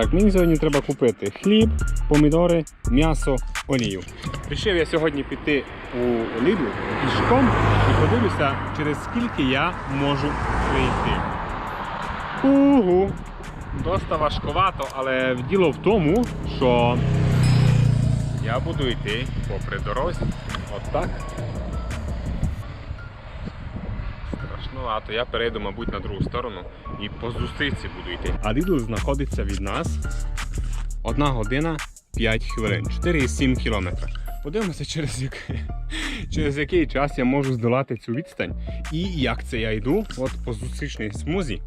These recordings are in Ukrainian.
Так, мені сьогодні треба купити хліб, помідори, м'ясо, олію. Рішив я сьогодні піти у Lidl пішком і подивлюся, через скільки я можу прийти. Угу. Доста важковато, але діло в тому, що я буду йти попри дорозі. Отак. Страшнувато. Я перейду, мабуть, на другу сторону і по зустрічці буду йти. А Lidl знаходиться від нас 1 година 5 хвилин, 4,7 кілометра. Подивимося, через який, через який час я можу здолати цю відстань. І як це я йду от по зустрічній смузі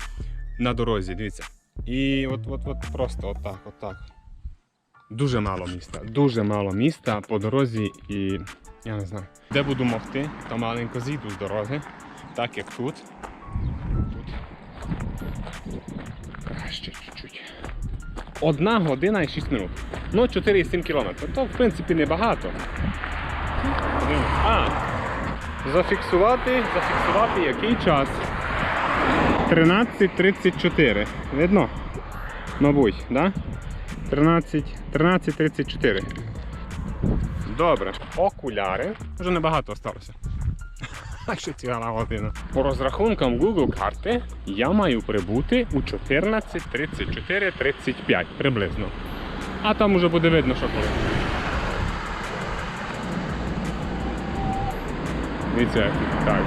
на дорозі. Дивіться. І от, от, от просто отак, отак. Дуже мало міста. Дуже мало міста по дорозі і я не знаю. Де буду могти, то маленько зійду з дороги, так як тут. Ще чуть-чуть. Одна година і 6 минут. Ну, 4,7 кілометрів. То в принципі небагато. А, зафіксувати, зафіксувати який час. 13.34. Видно? Мабуть, да? 13, 13.34. Добре. Окуляри. Вже небагато осталося. А ціла година. По розрахункам Google карти я маю прибути у 14.34.35 приблизно. А там уже буде видно, що коли. Дивіться, так.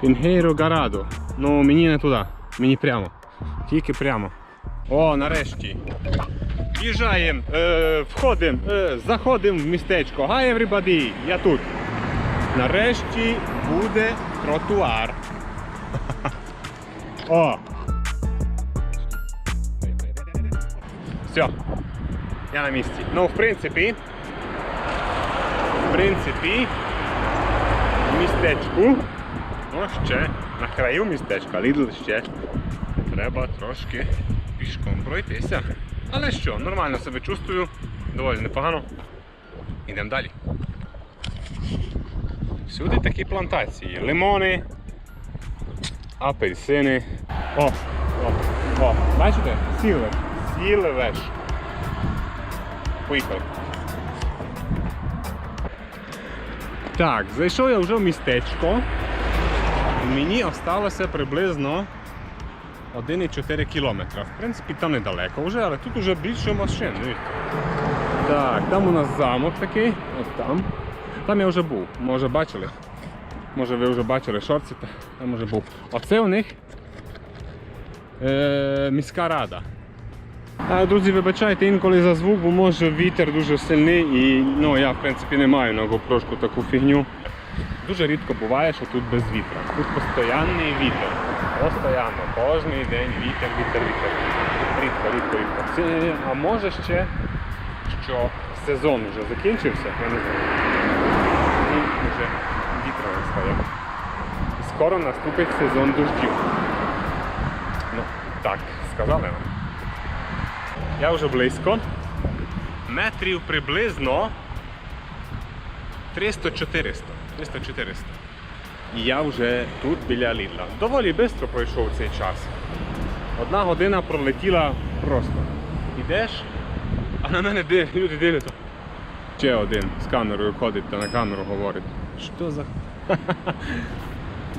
Пінгейро Гарадо. Ну мені не туди, мені прямо. Тільки прямо. О, нарешті. В'їжджаємо, е, входимо, е, заходимо в містечко. Hi everybody, я тут. Нарешті буде тротуар. О! Все. Я на місці. Ну, в принципі. В принципі. В містечку. Ну, ще на краю містечка, Lidl ще. Треба трошки пішком пройтися. Але що, нормально себе чувствую, доволі непогано. Йдемо далі. Всюди такі плантації. Лимони, апельсини. О, о, о, бачите? Сіле. Сілевеш. Поїхали. Так, зайшов я вже в містечко. Мені осталося приблизно 1,4 кілометра. В принципі, там недалеко вже, але тут вже більше машин. Так, там у нас замок такий, от там. Там я вже був, може бачили. Може ви вже бачили шорці, там вже був. Оце у них е, міська рада. А, друзі, вибачайте інколи за звук, бо може вітер дуже сильний і ну, я в принципі не маю на GoPro таку фігню. Дуже рідко буває, що тут без вітра. Тут постійний вітер. Постоянно, кожен день вітер, вітер, вітер. Рідко, рідко, рідко. А може ще, що сезон вже закінчився, я не знаю. І вже вітра не стає. Скоро наступить сезон дощів. Ну, так, сказали нам. Я вже близько. Метрів приблизно 300-400. 300-400. І я вже тут біля Лідла. Доволі швидко пройшов цей час. Одна година пролетіла просто. Ідеш, а на мене див- люди дивляться. Ще один з камерою ходить та на камеру говорить. Що за.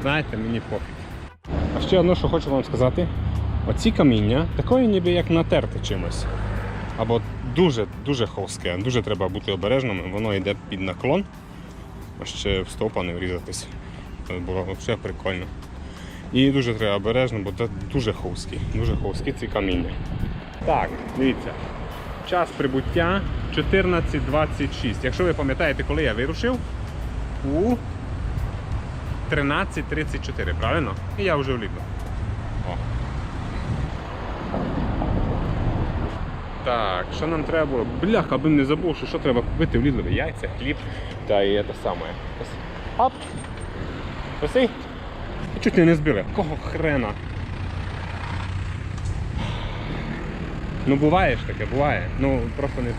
Знаєте, мені пофіг. А ще одне, що хочу вам сказати. Оці каміння такої ніби як натерте чимось. Або дуже дуже ховське, дуже треба бути обережним, воно йде під наклон. А ще в стовпа не врізатись. Це було взагалі прикольно. І дуже треба обережно, бо це дуже ховські, дуже ховські ці каміння. Так, дивіться. Час прибуття 14.26. Якщо ви пам'ятаєте, коли я вирушив, у 13.34, правильно? І я вже вліплю. Так, що нам треба було? Бляха, аби не забув, що, що треба купити в Лідлові яйця, хліб та і те саме. Оп! Оси? Чуть не збили. Кого хрена? Ну буває ж таке, буває. Ну просто не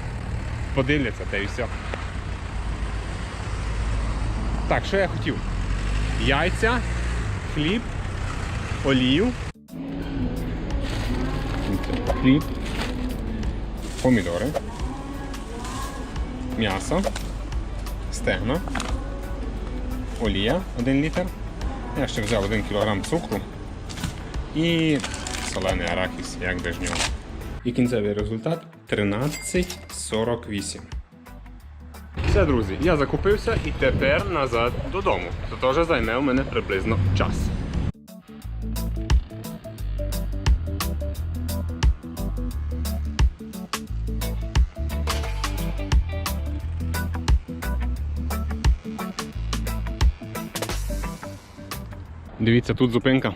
подивляться та і все. Так, що я хотів? Яйця хліб, олію. Хліб, помідори, м'ясо, стегна, олія 1 літр. Я ще взяв 1 кг цукру і солений арахіс, як без нього. І кінцевий результат 13,48. Все, друзі, я закупився і тепер назад додому. Це теж займе у мене приблизно час. Дивіться, тут зупинка,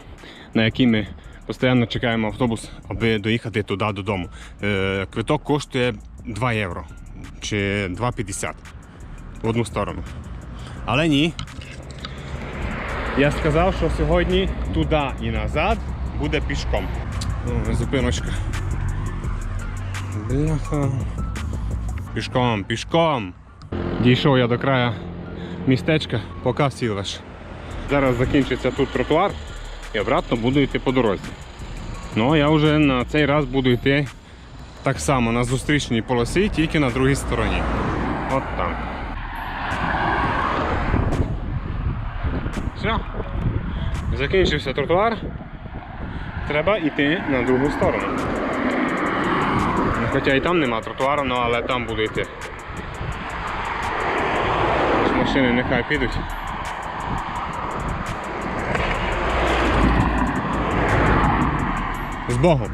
на якій ми постійно чекаємо автобус, аби доїхати туди додому. Е, Квиток коштує 2 євро чи 2,50 в одну сторону. Але ні. Я сказав, що сьогодні туди і назад буде пішком. О, зупиночка. Бляха. Пішком, пішком. Дійшов я до краю містечка, поки сілиш. Зараз закінчиться тут тротуар і обратно буду йти по дорозі. Ну, а я вже на цей раз буду йти так само на зустрічній полосі, тільки на другій стороні. От там. Все. Закінчився тротуар. Треба йти на другу сторону. Ну, Хоча і там нема тротуару, ну, але там буду йти. Машини нехай підуть. З Богом.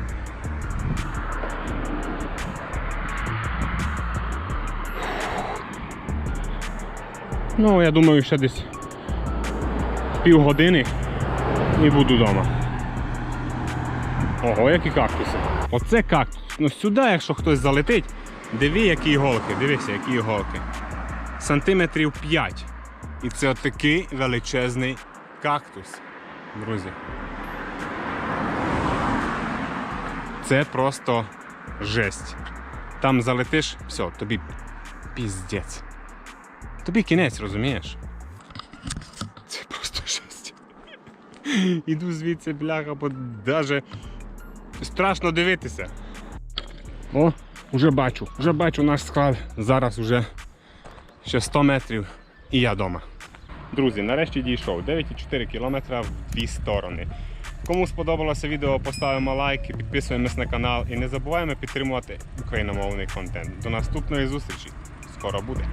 Ну, я думаю, ще десь півгодини і буду вдома. Ого, які кактуси. Оце кактус. Ну сюди, якщо хтось залетить, диви, які іголки, дивися, які іголки. Сантиметрів 5. І це отакий величезний кактус, друзі. Це просто жесть. Там залетиш, все, тобі піздець. Тобі кінець, розумієш? Це просто жесть. Іду звідси, бляха, бо даже страшно дивитися. О, вже бачу, вже бачу наш склад. Зараз вже ще 100 метрів і я вдома. Друзі, нарешті дійшов 9,4 км в дві сторони. Кому сподобалося відео, поставимо лайк, підписуємось на канал і не забуваємо підтримувати україномовний контент. До наступної зустрічі. Скоро буде.